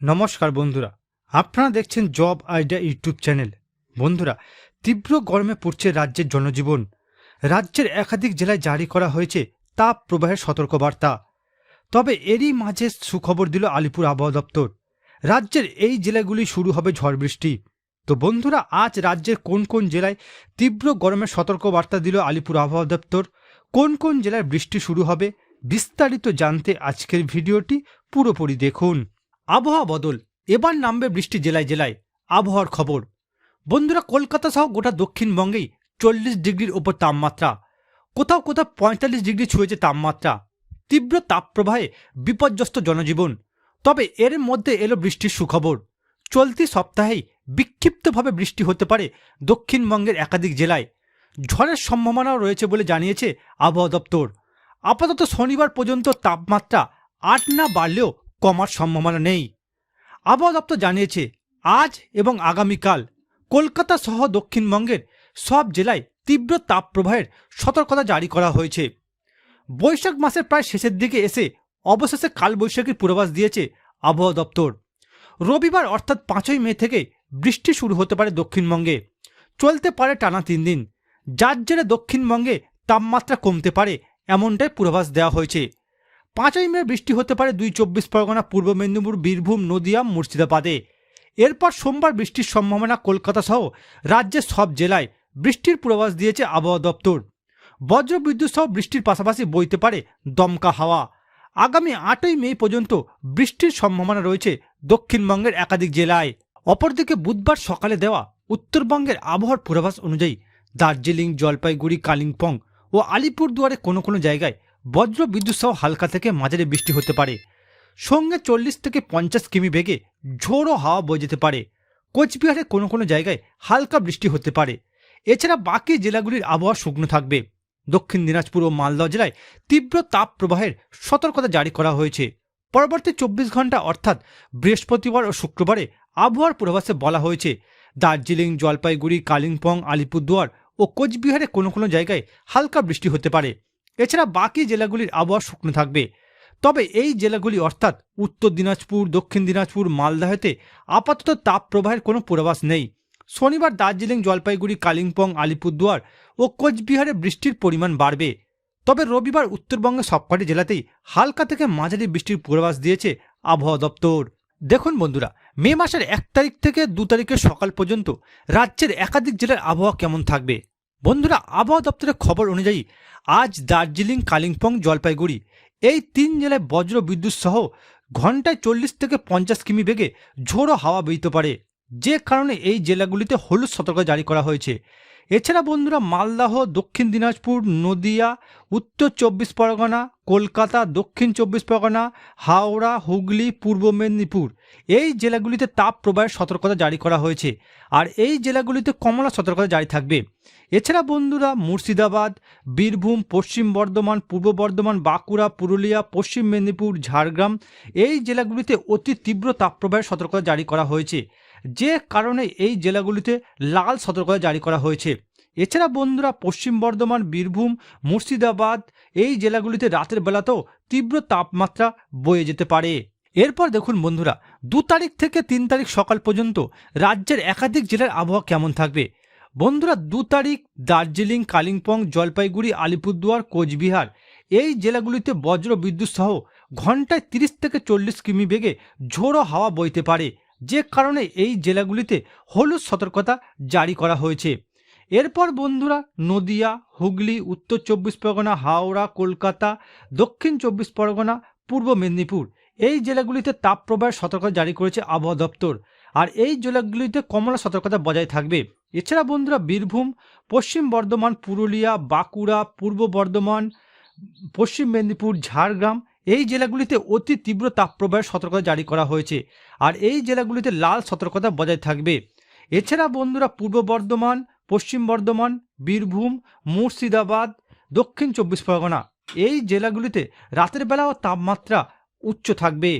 নমস্কার বন্ধুরা, আপনারা দেখছেন জব আইডিয়া ইউটিউব চ্যানেল। বন্ধুরা, তীব্র গরমে পড়ছে রাজ্যের জনজীবন। রাজ্যের একাধিক জেলায় জারি করা হয়েছে তাপ প্রবাহের সতর্কবার্তা। তবে এরই মাঝে সুখবর দিল আলিপুর আবহাওয়া দপ্তর। রাজ্যের এই জেলাগুলি শুরু হবে ঝড় বৃষ্টি। তো বন্ধুরা, আজ রাজ্যের কোন কোন জেলায় তীব্র গরমের সতর্কবার্তা দিল আলিপুর আবহাওয়া দপ্তর? কোন কোন জেলায় বৃষ্টি শুরু হবে? বিস্তারিত জানতে আজকের ভিডিওটি পুরোপুরি দেখুন। আবহাওয়া বদল। এবার নামবে বৃষ্টি জেলায় জেলায়। আবহাওয়ার খবর। বন্ধুরা, কলকাতা সহ গোটা দক্ষিণবঙ্গেই চল্লিশ ডিগ্রির ওপর তাপমাত্রা। কোথাও কোথাও পঁয়তাল্লিশ ডিগ্রি ছুঁয়েছে তাপমাত্রা। তীব্র তাপপ্রবাহে বিপর্যস্ত জনজীবন। তবে এর মধ্যে এলো বৃষ্টির সুখবর। চলতি সপ্তাহেই বিক্ষিপ্তভাবে বৃষ্টি হতে পারে দক্ষিণবঙ্গের একাধিক জেলায়। ঝড়ের সম্ভাবনাও রয়েছে বলে জানিয়েছে আবহাওয়া দপ্তর। আপাতত শনিবার পর্যন্ত তাপমাত্রা আট না বাড়লেও কমার সম্ভাবনা নেই। আবহাওয়া দপ্তর জানিয়েছে, আজ এবং আগামীকাল কলকাতা সহ দক্ষিণবঙ্গের সব জেলায় তীব্র তাপপ্রবাহের সতর্কতা জারি করা হয়েছে। বৈশাখ মাসের প্রায় শেষের দিকে এসে অবশেষে কালবৈশাখীর পূর্বাভাস দিয়েছে আবহাওয়া দপ্তর। রবিবার অর্থাৎ পাঁচই মে থেকে বৃষ্টি শুরু হতে পারে দক্ষিণবঙ্গে। চলতে পারে টানা তিন দিন। যার জেরে দক্ষিণবঙ্গে তাপমাত্রা কমতে পারে, এমনটাই পূর্বাভাস দেওয়া হয়েছে। পাঁচই মে বৃষ্টি হতে পারে দুই চব্বিশ পরগনা, পূর্ব মেদিনীপুর, বীরভূম, নদিয়া, মুর্শিদাবাদে। এরপর সোমবার বৃষ্টির সম্ভাবনা কলকাতা সহ রাজ্যের সব জেলায় বৃষ্টির পূর্বাভাস দিয়েছে আবহাওয়া দপ্তর। বজ্র বিদ্যুৎ সহ বৃষ্টির পাশাপাশি বইতে পারে দমকা হাওয়া। আগামী আটই মে পর্যন্ত বৃষ্টির সম্ভাবনা রয়েছে দক্ষিণবঙ্গের একাধিক জেলায়। অপরদিকে বুধবার সকালে দেওয়া উত্তরবঙ্গের আবহাওয়ার পূর্বাভাস অনুযায়ী দার্জিলিং, জলপাইগুড়ি, কালিম্পং ও আলিপুরদুয়ারে কোনো কোনো জায়গায় বজ্র বিদ্যুৎ সহ হালকা থেকে মাঝারি বৃষ্টি হতে পারে। সঙ্গে চল্লিশ থেকে পঞ্চাশ কিমি বেগে ঝোড়ো হাওয়া বয়ে যেতে পারে। কোচবিহারে কোনো কোনো জায়গায় হালকা বৃষ্টি হতে পারে। এছাড়া বাকি জেলাগুলির আবহাওয়া শুকনো থাকবে। দক্ষিণ দিনাজপুর ও মালদহ জেলায় তীব্র তাপ প্রবাহের সতর্কতা জারি করা হয়েছে। পরবর্তী চব্বিশ ঘণ্টা অর্থাৎ বৃহস্পতিবার ও শুক্রবারে আবহাওয়ার পূর্বাভাসে বলা হয়েছে, দার্জিলিং, জলপাইগুড়ি, কালিম্পং, আলিপুরদুয়ার ও কোচবিহারে কোনো কোনো জায়গায় হালকা বৃষ্টি হতে পারে। এছাড়া বাকি জেলাগুলির আবহাওয়া শুকনো থাকবে। তবে এই জেলাগুলি অর্থাৎ উত্তর দিনাজপুর, দক্ষিণ দিনাজপুর, মালদাহতে আপাতত তাপ প্রবাহের কোনো পূর্বাভাস নেই। শনিবার দার্জিলিং, জলপাইগুড়ি, কালিম্পং, আলিপুরদুয়ার ও কোচবিহারে বৃষ্টির পরিমাণ বাড়বে। তবে রবিবার উত্তরবঙ্গের সবকটি জেলাতেই হালকা থেকে মাঝারি বৃষ্টির পূর্বাভাস দিয়েছে আবহাওয়া দপ্তর। দেখুন বন্ধুরা, মে মাসের এক তারিখ থেকে দু তারিখের সকাল পর্যন্ত রাজ্যের একাধিক জেলার আবহাওয়া কেমন থাকবে? বন্ধুরা, আবহাওয়া দপ্তরের খবর অনুযায়ী আজ দার্জিলিং, কালিম্পং, জলপাইগুড়ি, এই তিন জেলায় বজ্র বিদ্যুৎ সহ ঘন্টায় চল্লিশ থেকে পঞ্চাশ কিমি বেগে ঝোড়ো হাওয়া বইতে পারে। যে কারণে এই জেলাগুলিতে হলুদ সতর্ক জারি করা হয়েছে। এছাড়া বন্ধুরা মালদাহ, দক্ষিণ দিনাজপুর, নদিয়া, উত্তর চব্বিশ পরগনা, কলকাতা, দক্ষিণ চব্বিশ পরগনা, হাওড়া, হুগলি, পূর্ব মেদিনীপুর। এই জেলাগুলিতে তাপ প্রবাহের সতর্কতা জারি করা হয়েছে আর এই জেলাগুলিতে কমলা সতর্কতা জারি থাকবে। এছাড়া বন্ধুরা মুর্শিদাবাদ, বীরভূম, পশ্চিম বর্ধমান, পূর্ব বর্ধমান, বাঁকুড়া, পুরুলিয়া, পশ্চিম মেদিনীপুর, ঝাড়গ্রাম এই জেলাগুলিতে অতি তীব্র তাপপ্রবাহের সতর্কতা জারি করা হয়েছে। যে কারণে এই জেলাগুলিতে লাল সতর্কতা জারি করা হয়েছে। এছাড়া বন্ধুরা পশ্চিম বর্ধমান, বীরভূম, মুর্শিদাবাদ এই জেলাগুলিতে রাতের বেলাতেও তীব্র তাপমাত্রা বয়ে যেতে পারে। এরপর দেখুন বন্ধুরা, দু তারিখ থেকে তিন তারিখ সকাল পর্যন্ত রাজ্যের একাধিক জেলার আবহাওয়া কেমন থাকবে? বন্ধুরা, দু তারিখ দার্জিলিং, কালিম্পং, জলপাইগুড়ি, আলিপুরদুয়ার, কোচবিহার এই জেলাগুলিতে বজ্র বিদ্যুৎ সহ ঘন্টায় তিরিশ থেকে চল্লিশ কিমি বেগে ঝোড়ো হাওয়া বইতে পারে। যে কারণে এই জেলাগুলিতে হলুদ সতর্কতা জারি করা হয়েছে। এরপর বন্ধুরা, নদিয়া, হুগলি, উত্তর চব্বিশ পরগনা, হাওড়া, কলকাতা, দক্ষিণ চব্বিশ পরগনা, পূর্ব মেদিনীপুর এই জেলাগুলিতে তাপপ্রবাহের সতর্কতা জারি করেছে আবহাওয়া দপ্তর। আর এই জেলাগুলিতে কমলা সতর্কতা বজায় থাকবে। এছাড়া বন্ধুরা, বীরভূম, পশ্চিম বর্ধমান, পুরুলিয়া, বাঁকুড়া, পূর্ব বর্ধমান, পশ্চিম মেদিনীপুর, ঝাড়গ্রাম এই জেলাগুলিতে অতি তীব্র তাপপ্রবাহের সতর্কতা জারি করা হয়েছে আর এই জেলাগুলিতে লাল সতর্কতা বজায় থাকবে। এছাড়া বন্ধুরা, পূর্ব বর্ধমান, পশ্চিম বর্ধমান, বীরভূম, মুর্শিদাবাদ, দক্ষিণ চব্বিশ পরগনা এই জেলাগুলিতে রাতের বেলাও তাপমাত্রা উচ্চ থাকবে।